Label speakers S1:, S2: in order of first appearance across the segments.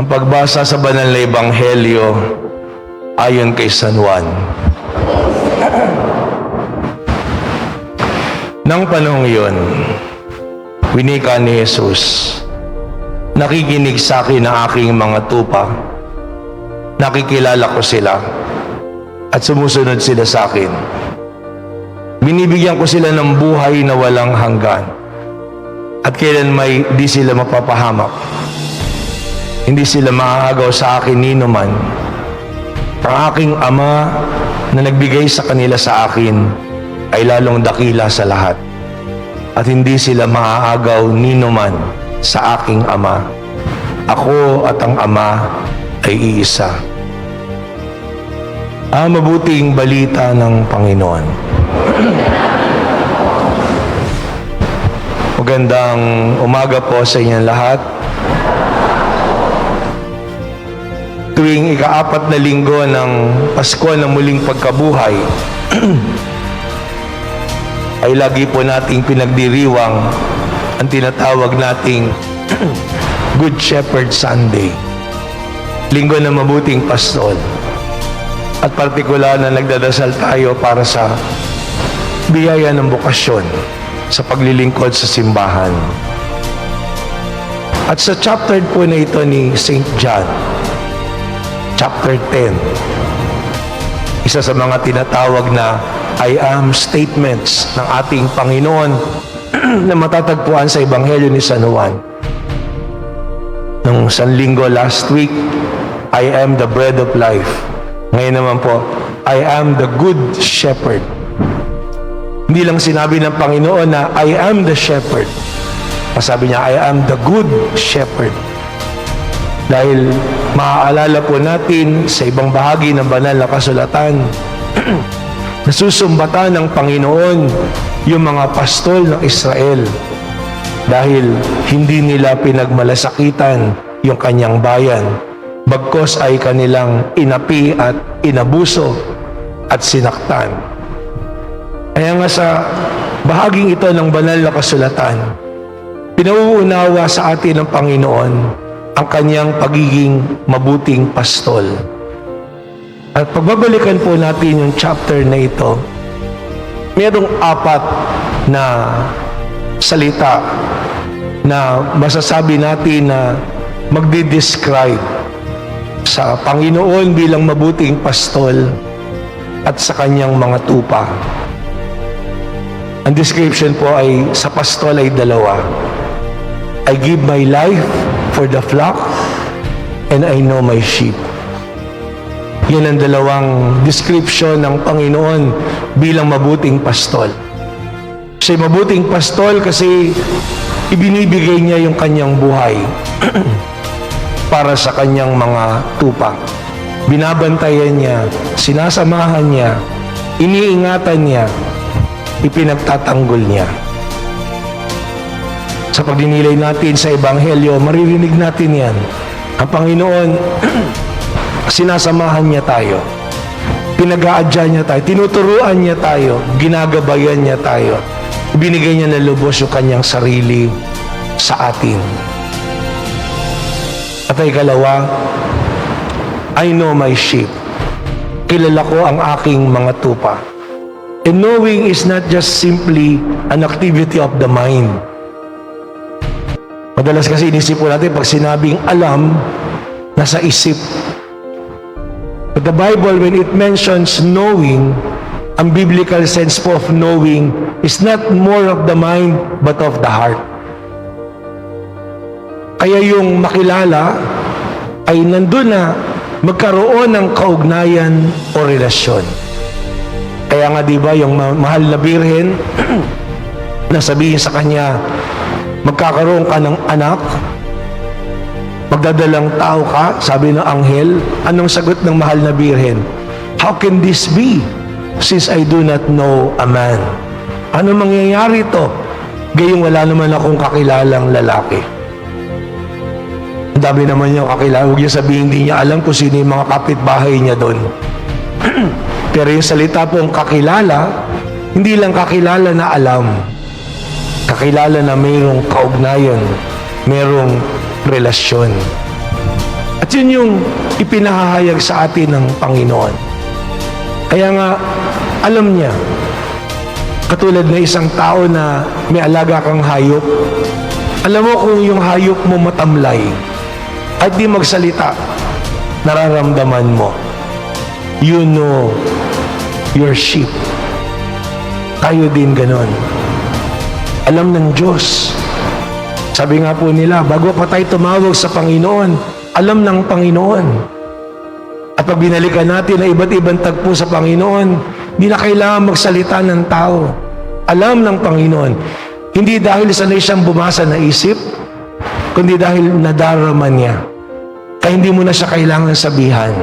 S1: Ang pagbasa sa banal na ebanghelyo ayon kay San Juan. Nang panahong iyon, winika ni Jesus, Nakikinig sa akin ang aking mga tupa. Nakikilala ko sila at sumusunod sila sa akin. Binibigyan ko sila ng buhay na walang hanggan at kailan may di sila mapapahamak. Hindi sila maahagaw sa akin nino man. Ang aking ama na nagbigay sa kanila sa akin ay lalong dakila sa lahat. At hindi sila maaagaw nino man sa aking ama. Ako at ang ama ay iisa. Ang mabuting balita ng Panginoon. Magandang umaga po sa inyong lahat. Tuwing ikaapat na linggo ng Pasko ng muling pagkabuhay, ay lagi po nating pinagdiriwang ang tinatawag nating Good Shepherd Sunday. Linggo ng mabuting pastol. At partikular na nagdadasal tayo para sa biyaya ng bukasyon sa paglilingkod sa simbahan. At sa chapter po na ito ni St. John, chapter 10, isa sa mga tinatawag na I am statements ng ating Panginoon na matatagpuan sa Ebanghelyo ni San Juan. Nung San Linggo last week, I am the bread of life. Ngayon naman po, I am the good shepherd. Hindi lang sinabi ng Panginoon na I am the shepherd. Masabi niya, I am the good shepherd. Dahil maaalala po natin sa ibang bahagi ng banal na kasulatan, nasusumbatan ng Panginoon yung mga pastol ng Israel dahil hindi nila pinagmalasakitan yung kanyang bayan bagkos ay kanilang inapi at inabuso at sinaktan. Kaya nga sa bahaging ito ng banal na kasulatan, pinauunawa sa atin ng Panginoon ang kanyang pagiging mabuting pastol. At pagbabalikan po natin yung chapter na ito, mayroong apat na salita na masasabi natin na magdi-describe sa Panginoon bilang mabuting pastol at sa kanyang mga tupa. Ang description po ay sa pastol ay dalawa. I give my life for the flock and I know my sheep. Yan ang dalawang description ng Panginoon bilang mabuting pastol. Siya mabuting pastol kasi ibinibigay niya yung kanyang buhay para sa kanyang mga tupa. Binabantayan niya, sinasamahan niya, iniingatan niya, ipinagtatanggol niya. Sa pagdinilay natin sa Ebanghelyo, maririnig natin yan. Ang Panginoon, sinasamahan niya tayo. Pinag-aadya niya tayo. Tinuturuan niya tayo. Ginagabayan niya tayo. Binigay niya na lubos yung kanyang sarili sa atin. At ay kalawa, I know my sheep. Kilala ko ang aking mga tupa. And knowing is not just simply an activity of the mind. Madalas kasi inisip po natin pag sinabing alam, nasa isip. But the Bible, when it mentions knowing, ang biblical sense po of knowing is not more of the mind but of the heart. Kaya yung makilala ay nandun na magkaroon ng kaugnayan o relasyon. Kaya nga di ba yung ma- mahal na birhen na sabihin sa kanya, magkakaroon ka ng anak, magdadalang tao ka, sabi ng anghel, anong sagot ng mahal na birhen? How can this be since I do not know a man? Ano mangyayari to? Gayong wala naman akong kakilalang lalaki. Ang dami naman niya kakilala. Huwag niya sabihin, hindi niya alam kung sino yung mga kapitbahay niya doon. Pero yung salita pong kakilala, hindi lang kakilala na alam. Kakilala na mayroong kaugnayan, mayroong relasyon. At yun yung ipinahahayag sa atin ng Panginoon. Kaya nga, alam niya, katulad na isang tao na may alaga kang hayop, alam mo kung yung hayop mo matamlay at di magsalita, nararamdaman mo. You know your sheep. Tayo din ganon. Alam ng Diyos. Sabi nga po nila, bago pa tayo tumawag sa Panginoon, alam ng Panginoon. At pag binalikan natin na iba't ibang tagpo sa Panginoon, hindi na kailangan magsalita ng tao. Alam ng Panginoon. Hindi dahil sanay siyang bumasa na isip, kundi dahil nadarama niya. Kaya hindi mo na siya kailangan sabihan.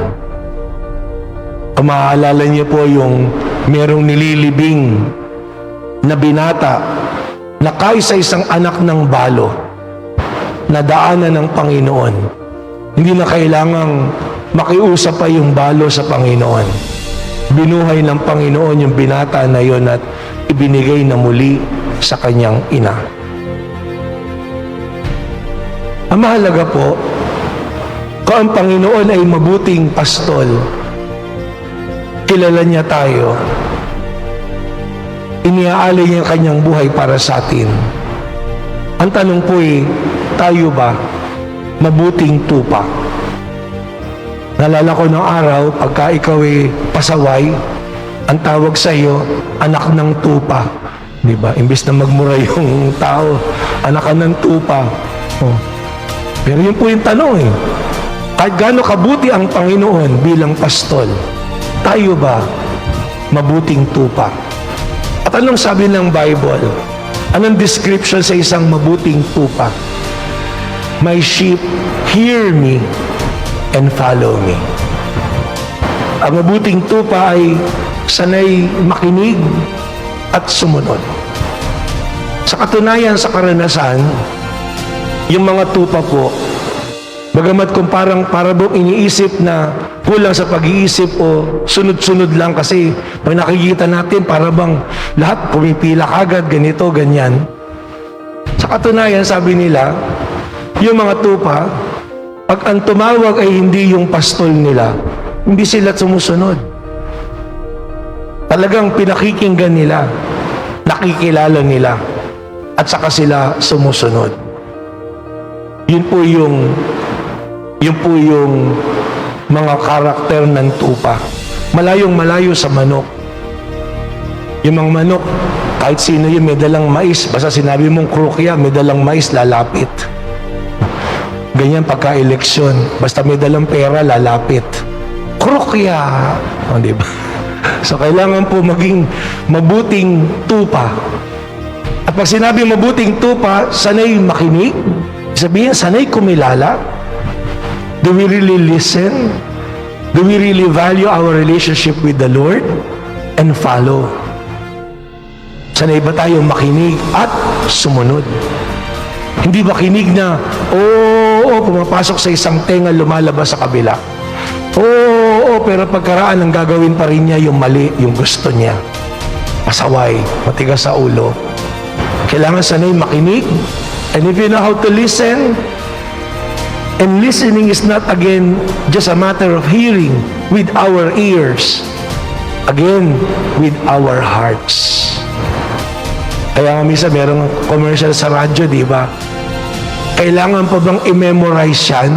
S1: Kung maaalala niyo po yung merong nililibing na binata na kaisa isang anak ng balo na daanan ng Panginoon. Hindi na kailangang makiusap pa yung balo sa Panginoon. Binuhay ng Panginoon yung binata na yon at ibinigay na muli sa kanyang ina. Ang mahalaga po, kung ang Panginoon ay mabuting pastol, kilala niya tayo, iniaalay niya ang kanyang buhay para sa atin. Ang tanong po ay, tayo ba mabuting tupa? Nalala ko ng araw, pagka ikaw ay pasaway, ang tawag sa iyo, anak ng tupa. Di ba? Imbis na magmura yung tao, anak ka ng tupa. Oh. Pero yun po yung tanong eh. Kahit gaano kabuti ang Panginoon bilang pastol, tayo ba mabuting tupa? At anong sabi ng Bible? Anong description sa isang mabuting tupa? My sheep hear me and follow me. Ang mabuting tupa ay sanay makinig at sumunod. Sa katunayan sa karanasan, yung mga tupa po, bagamat kung parang para bang iniisip na kulang sa pag-iisip o sunod-sunod lang kasi pag nakikita natin para bang lahat pumipila kagad, ganito, ganyan. Sa katunayan, sabi nila, yung mga tupa, pag ang tumawag ay hindi yung pastol nila, hindi sila sumusunod. Talagang pinakikinggan nila, nakikilala nila, at saka sila sumusunod. Yun po yung yun po yung mga karakter ng tupa. Malayong malayo sa manok. Yung mga manok, kahit sino yun may dalang mais, basta sinabi mong krukya, may dalang mais, lalapit. Ganyan pagka-eleksyon, basta may dalang pera, lalapit. Krukya! O, di ba? So, kailangan po maging mabuting tupa. At pag sinabi mabuting tupa, sanay makinig. Sabihin, sanay kumilala. Do we really listen? Do we really value our relationship with the Lord? And follow. Sanay ba tayo makinig at sumunod? Hindi ba kinig na, oo, oo, pumapasok sa isang tenga, lumalabas sa kabila. Oo, oo, pero pagkaraan ang gagawin pa rin niya yung mali, yung gusto niya. Pasaway, matigas sa ulo. Kailangan sanay makinig. And if you know how to listen, and listening is not again just a matter of hearing with our ears, again, with our hearts. Kaya nga minsan merong commercial sa radyo, di ba? Kailangan pa bang i-memorize yan?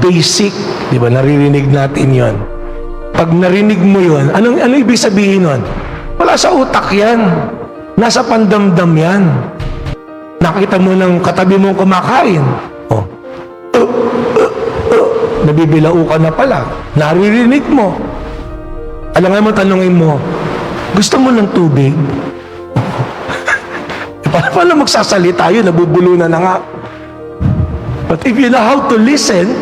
S1: Basic, di ba? Naririnig natin yon. Pag narinig mo yon, anong, ano ibig sabihin nun? Wala sa utak yan. Nasa pandamdam yan. Nakita mo ng katabi mong kumakain. Nabibilao ka na pala. Naririnig mo. Alam nga mo, tanungin mo, gusto mo ng tubig? Eh, Paano paano magsasalita yun? Nabubulunan na nga. But if you know how to listen,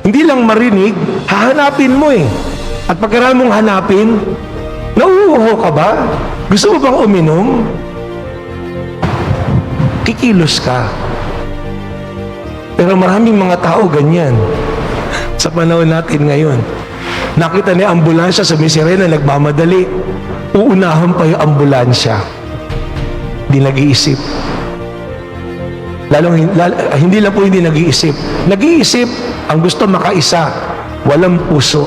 S1: hindi lang marinig, hahanapin mo eh. At pagkaraan mong hanapin, nauuho ka ba? Gusto mo bang uminom? Kikilos ka. Pero maraming mga tao ganyan. Sa panahon natin ngayon. Nakita ni ambulansya sa Miserena nagmamadali. Uunahan pa yung ambulansya. Di nag-iisip. Lalong, hin- lal- hindi lang po hindi nag-iisip. Nag-iisip, ang gusto makaisa, walang puso.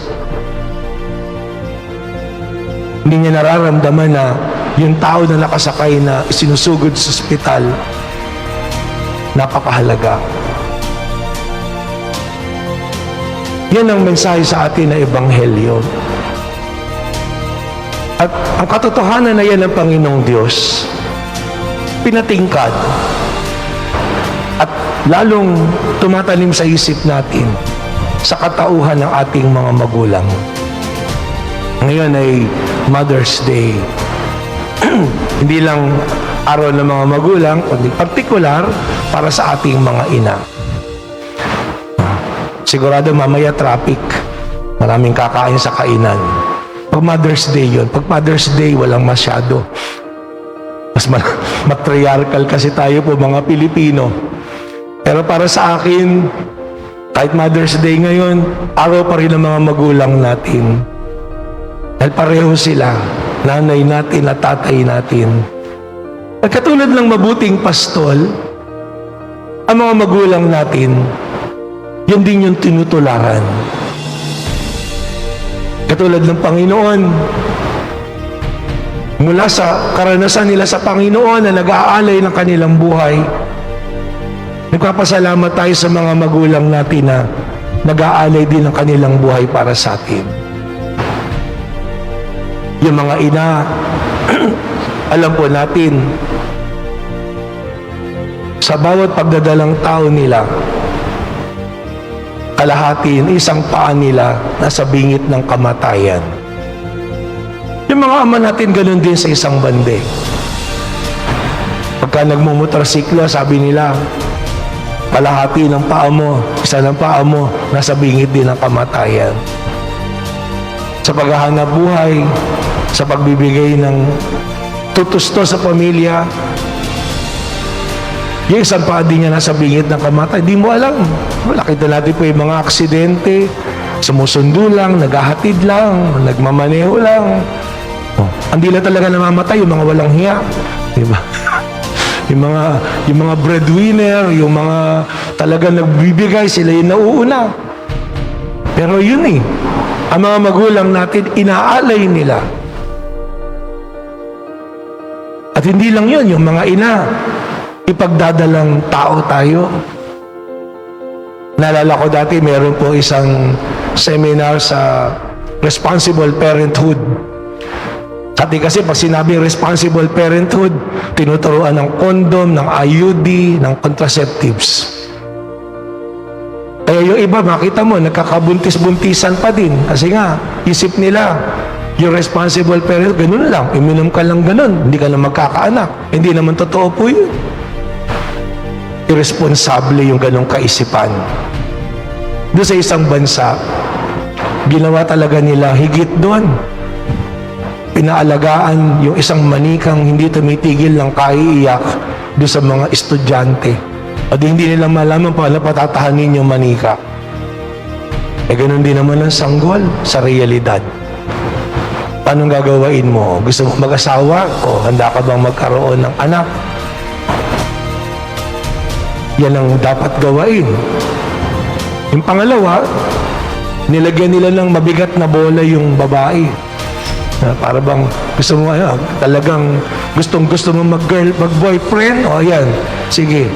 S1: Hindi niya nararamdaman na yung tao na nakasakay na sinusugod sa ospital, napakahalaga. Yan ang mensahe sa atin na ebanghelyo. At ang katotohanan na yan ng Panginoong Diyos, pinatingkad at lalong tumatanim sa isip natin sa katauhan ng ating mga magulang. Ngayon ay Mother's Day. Hindi lang araw ng mga magulang, kundi particular para sa ating mga ina. Sigurado mamaya traffic. Maraming kakain sa kainan. Pag Mother's Day yun. Pag Mother's Day, walang masyado. Mas ma- matriarchal kasi tayo po mga Pilipino. Pero para sa akin, kahit Mother's Day ngayon, araw pa rin ng mga magulang natin. Dahil pareho sila, nanay natin at tatay natin. At katulad ng mabuting pastol, ang mga magulang natin, yan din yung tinutularan. Katulad ng Panginoon, mula sa karanasan nila sa Panginoon na nag-aalay ng kanilang buhay, nagpapasalamat tayo sa mga magulang natin na nag-aalay din ng kanilang buhay para sa atin. Yung mga ina, alam po natin, sa bawat pagdadalang tao nila, kalahatin, isang paa nila nasa bingit ng kamatayan. Yung mga ama natin ganun din sa isang bande. Pagka nagmumotorsiklo, sabi nila, kalahati ng paa mo, isa ng paa mo, nasa bingit din ng kamatayan. Sa paghahanap buhay, sa pagbibigay ng tutusto sa pamilya, yung isang paa din niya nasa bingit ng kamatay, di mo alam. Nakita natin po yung mga aksidente, sumusundo lang, naghahatid lang, nagmamaneho lang. Oh, hindi na talaga namamatay yung mga walang hiya. Di ba? yung mga yung mga breadwinner, yung mga talaga nagbibigay, sila yung nauuna. Pero yun eh, ang mga magulang natin, inaalay nila. At hindi lang yun, yung mga ina, ipagdadalang tao tayo. Naalala ko dati, meron po isang seminar sa responsible parenthood. Dati kasi pag sinabi responsible parenthood, tinuturuan ng condom, ng IUD, ng contraceptives. Kaya yung iba, makita mo, nagkakabuntis-buntisan pa din. Kasi nga, isip nila, yung responsible parent, ganun lang. Iminom ka lang ganun. Hindi ka na magkakaanak. Hindi naman totoo po yun irresponsable yung ganong kaisipan. Doon sa isang bansa, ginawa talaga nila higit doon. Pinaalagaan yung isang manikang hindi tumitigil ng kaiiyak doon sa mga estudyante. Di hindi nila malaman paano patatahanin yung manika. Eh ganun din naman ang sanggol sa realidad. Paano gagawain mo? Gusto mo mag-asawa? O handa ka bang magkaroon ng anak? Yan ang dapat gawain. Yung pangalawa, nilagyan nila ng mabigat na bola yung babae. Na para bang gusto mo ano, talagang gustong gusto mo mag-girl, mag-boyfriend, o yan, sige.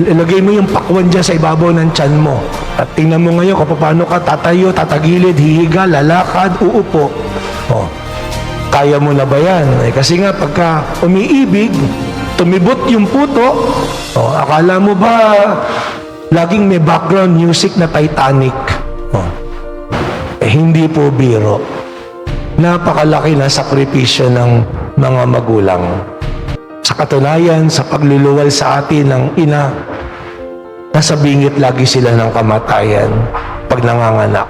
S1: Il- Ilagay mo yung pakwan dyan sa ibabaw ng tiyan mo. At tingnan mo ngayon kung paano ka tatayo, tatagilid, hihiga, lalakad, uupo. O, kaya mo na ba yan? Eh, kasi nga pagka umiibig, tumibot yung puto, oh, akala mo ba laging may background music na Titanic? Oh. Eh, hindi po biro. Napakalaki na sakripisyo ng mga magulang. Sa katunayan, sa pagluluwal sa atin ng ina, nasa bingit lagi sila ng kamatayan pag nanganganak.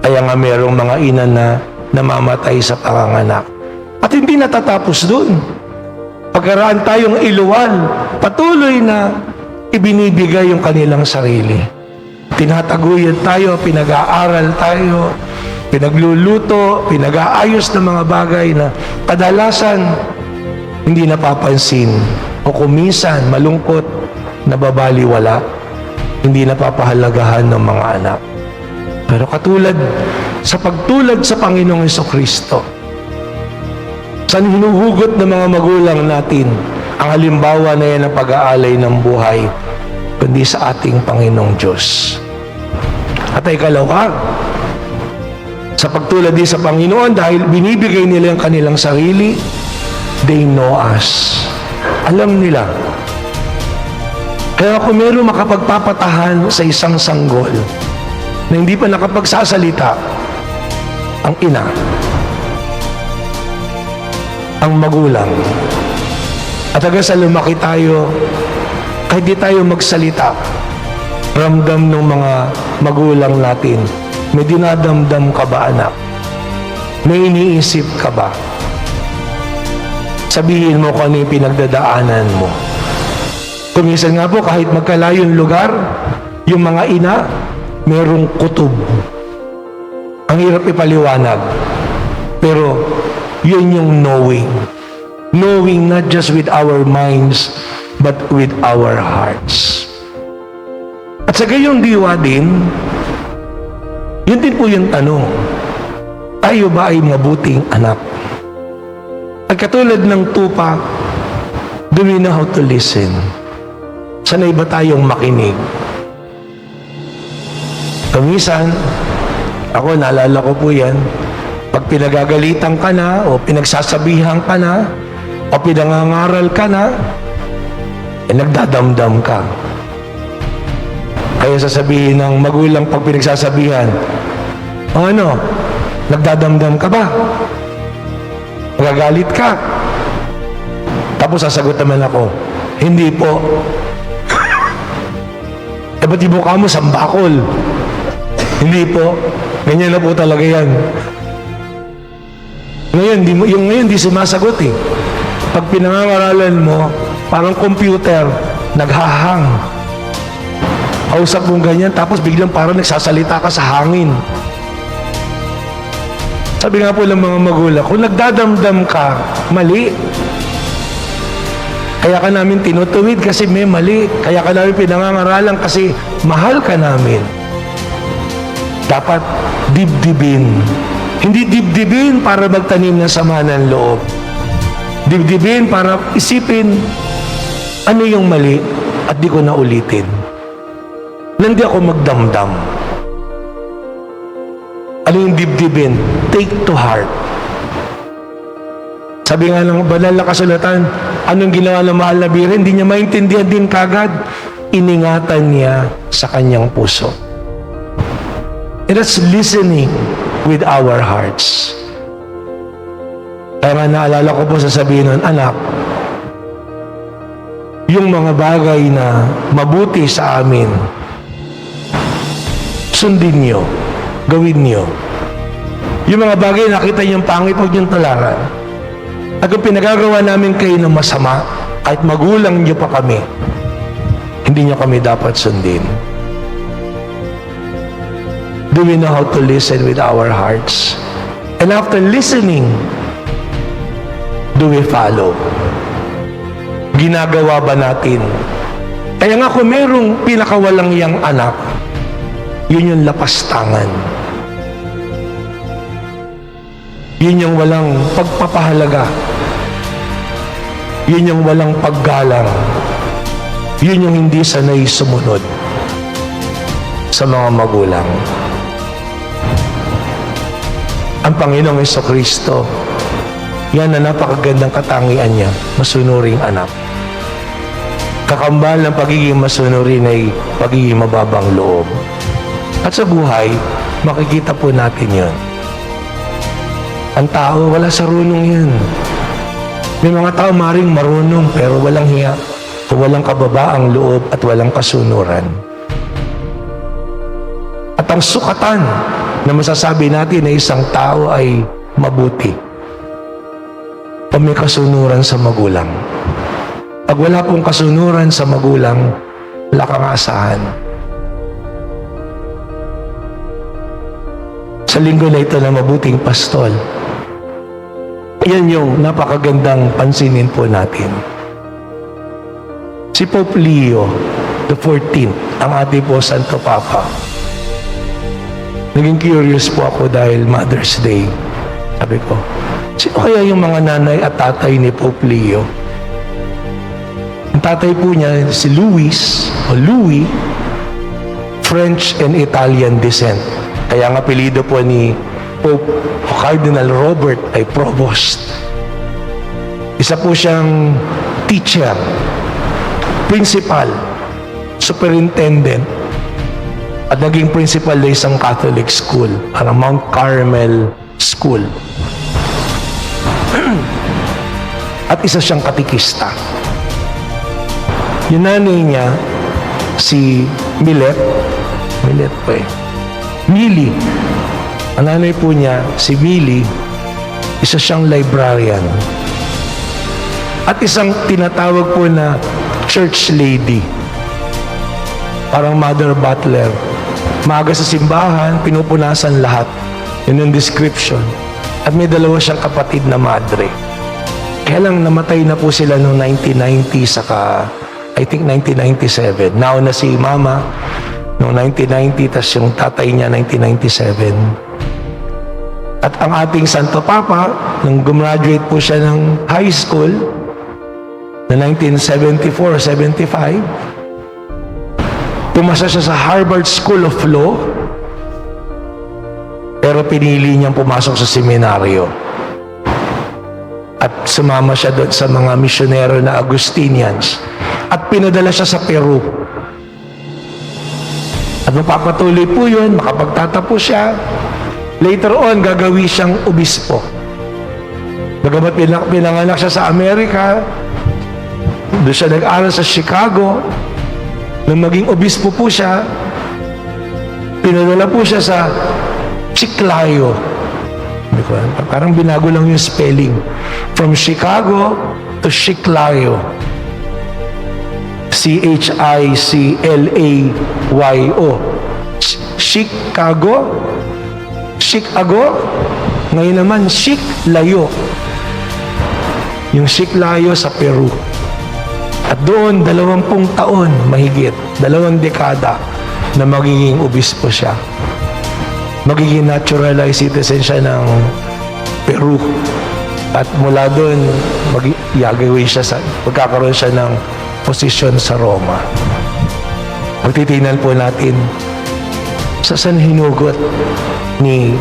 S1: Kaya nga merong mga ina na namamatay sa panganganak. At hindi natatapos doon. Pagkaraan tayong iluwal, patuloy na ibinibigay yung kanilang sarili. Tinataguyod tayo, pinag-aaral tayo, pinagluluto, pinag-aayos ng mga bagay na kadalasan hindi napapansin o kuminsan malungkot nababaliwala, hindi napapahalagahan ng mga anak. Pero katulad sa pagtulad sa Panginoong Kristo, saan hinuhugot ng mga magulang natin ang halimbawa na yan ng pag-aalay ng buhay, kundi sa ating Panginoong Diyos. At ay kalawag, sa pagtulad din sa Panginoon dahil binibigay nila ang kanilang sarili, they know us. Alam nila. Kaya kung meron makapagpapatahan sa isang sanggol na hindi pa nakapagsasalita, ang ina, ang magulang, at hanggang sa lumaki tayo, kahit di tayo magsalita, ramdam ng mga magulang natin, may dinadamdam ka ba anak? May iniisip ka ba? Sabihin mo kung ano pinagdadaanan mo. Kumisan nga po, kahit magkalayong lugar, yung mga ina, merong kutob. Ang hirap ipaliwanag. Pero, yun yung knowing. Knowing not just with our minds, but with our hearts. At sa gayong diwa din, yun din po yung tanong, tayo ba ay mabuting anak? At katulad ng tupa, do we know how to listen? Sanay ba tayong makinig? Kamisan, ako naalala ko po yan, pag pinagagalitan ka na o pinagsasabihan ka na o pinangangaral ka na, eh nagdadamdam ka. Kaya sasabihin ng magulang pag pinagsasabihan, o ano, nagdadamdam ka ba? Magagalit ka. Tapos sasagot naman ako, hindi po. eh ba't yung mukha mo sambakol? Hindi po. Ganyan na po talaga yan. Ngayon, di mo, yung ngayon di sumasagot eh. Pag pinangangaralan mo, parang computer, naghahang. Kausap mong ganyan, tapos biglang parang nagsasalita ka sa hangin. Sabi nga po ng mga magulang, kung nagdadamdam ka, mali. Kaya ka namin tinutuwid kasi may mali. Kaya ka namin pinangangaralan kasi mahal ka namin. Dapat dibdibin. Hindi dibdibin para magtanim ng sama ng loob. Dibdibin para isipin ano yung mali at di ko na ulitin. Nandi ako magdamdam. Ano yung dibdibin? Take to heart. Sabi nga ng banal na kasulatan, anong ginawa ng mahal na bira? Hindi niya maintindihan din kagad. Iningatan niya sa kanyang puso. And that's listening with our hearts. Kaya nga naalala ko po sasabihin nun, anak, yung mga bagay na mabuti sa amin, sundin nyo, gawin nyo. Yung mga bagay na nakita niyong pangit, huwag niyong talaran. At kung pinagagawa namin kayo ng masama, kahit magulang niyo pa kami, hindi niyo kami dapat sundin. Do we know how to listen with our hearts? And after listening, do we follow? Ginagawa ba natin? Kaya nga kung merong pinakawalang yang anak, yun yung lapastangan. Yun yung walang pagpapahalaga. Yun yung walang paggalang. Yun yung hindi sanay sumunod sa mga magulang. Ang Panginoong Yeso Kristo, yan na napakagandang katangian niya, masunuring anak. Kakambal ng pagiging masunurin ay pagiging mababang loob. At sa buhay, makikita po natin yon. Ang tao, wala sa runong yan. May mga tao maring marunong pero walang hiya o walang kababaang loob at walang kasunuran. At ang sukatan na masasabi natin na isang tao ay mabuti o may kasunuran sa magulang. Pag wala pong kasunuran sa magulang, wala kang asahan. Sa linggo na ito na mabuting pastol, yan yung napakagandang pansinin po natin. Si Pope Leo, the 14th, ang ating po Santo Papa. Naging curious po ako dahil Mother's Day. Sabi ko, sino kaya yung mga nanay at tatay ni Pope Leo? Ang tatay po niya, si Louis, o Louis, French and Italian descent. Kaya ang apelido po ni Pope o Cardinal Robert ay Provost. Isa po siyang teacher, principal, superintendent, at naging principal ng isang Catholic school, parang Mount Carmel School. at isa siyang katikista. Yung nanay niya, si Milet, Milet pa eh, Mili. Ang nanay po niya, si Mili, isa siyang librarian. At isang tinatawag po na church lady. Parang mother butler. Maaga sa simbahan, pinupunasan lahat. Yun yung description. At may dalawa siyang kapatid na madre. Kaya lang namatay na po sila noong 1990 saka I think 1997. Now na si mama noong 1990 tas yung tatay niya 1997. At ang ating Santo Papa, nung gumraduate po siya ng high school, na 1974-75, pumasa siya sa Harvard School of Law, pero pinili niyang pumasok sa seminaryo. At sumama siya doon sa mga misyonero na Agustinians. At pinadala siya sa Peru. At magpapatuloy po yun, makapagtatapos siya. Later on, gagawi siyang obispo. Bagamat pinang- pinanganak siya sa Amerika, doon siya nag-aral sa Chicago. Nung maging obispo po siya, pinadala po siya sa Chiclayo. Parang binago lang yung spelling. From Chicago to Chiclayo. C-H-I-C-L-A-Y-O. Ch- Chicago? Chicago? Ngayon naman, Chiclayo. Yung Chiclayo sa Peru. At doon, dalawampung taon, mahigit, dalawang dekada, na magiging obispo siya. Magiging naturalized citizen siya ng Peru. At mula doon, mag gagawin siya sa, magkakaroon siya ng posisyon sa Roma. Pagtitingnan po natin sa saan hinugot ni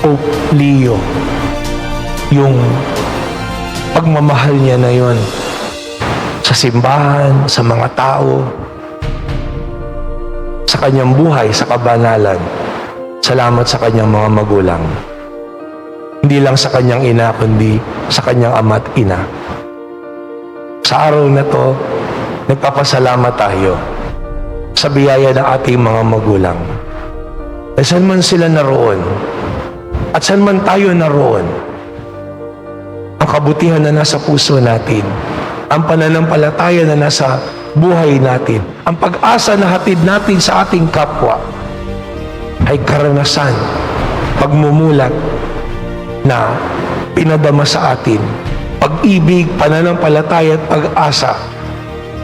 S1: Pope Leo yung pagmamahal niya na yon simbahan, sa mga tao, sa kanyang buhay, sa kabanalan. Salamat sa kanyang mga magulang. Hindi lang sa kanyang ina, kundi sa kanyang ama at ina. Sa araw na to, nagpapasalamat tayo sa biyaya ng ating mga magulang. E saan man sila naroon, at saan man tayo naroon, ang kabutihan na nasa puso natin, ang pananampalataya na nasa buhay natin, ang pag-asa na hatid natin sa ating kapwa, ay karanasan, pagmumulat na pinadama sa atin, pag-ibig, pananampalataya at pag-asa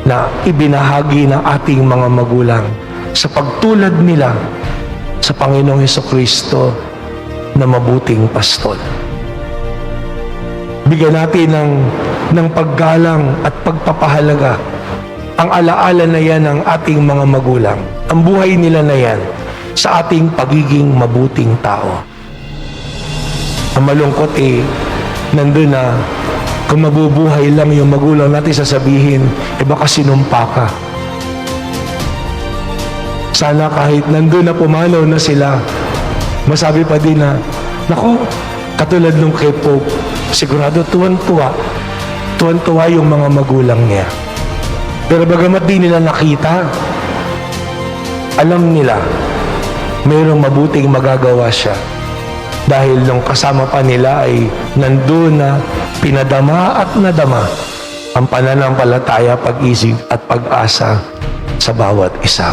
S1: na ibinahagi ng ating mga magulang sa pagtulad nila sa Panginoong Heso Kristo na mabuting pastol. Bigyan natin ng, ng paggalang at pagpapahalaga ang alaala na yan ng ating mga magulang. Ang buhay nila na yan sa ating pagiging mabuting tao. Ang malungkot eh, nandun na kung mabubuhay lang yung magulang natin sasabihin, eh baka sinumpa ka. Sana kahit nandun na pumanaw na sila, masabi pa din na, Nako, katulad nung kay Pope, sigurado tuwan-tuwa. Tuwan-tuwa yung mga magulang niya. Pero bagamat di nila nakita, alam nila, mayroong mabuting magagawa siya. Dahil nung kasama pa nila ay nandun na pinadama at nadama ang pananampalataya, pag-isip at pag-asa sa bawat isa.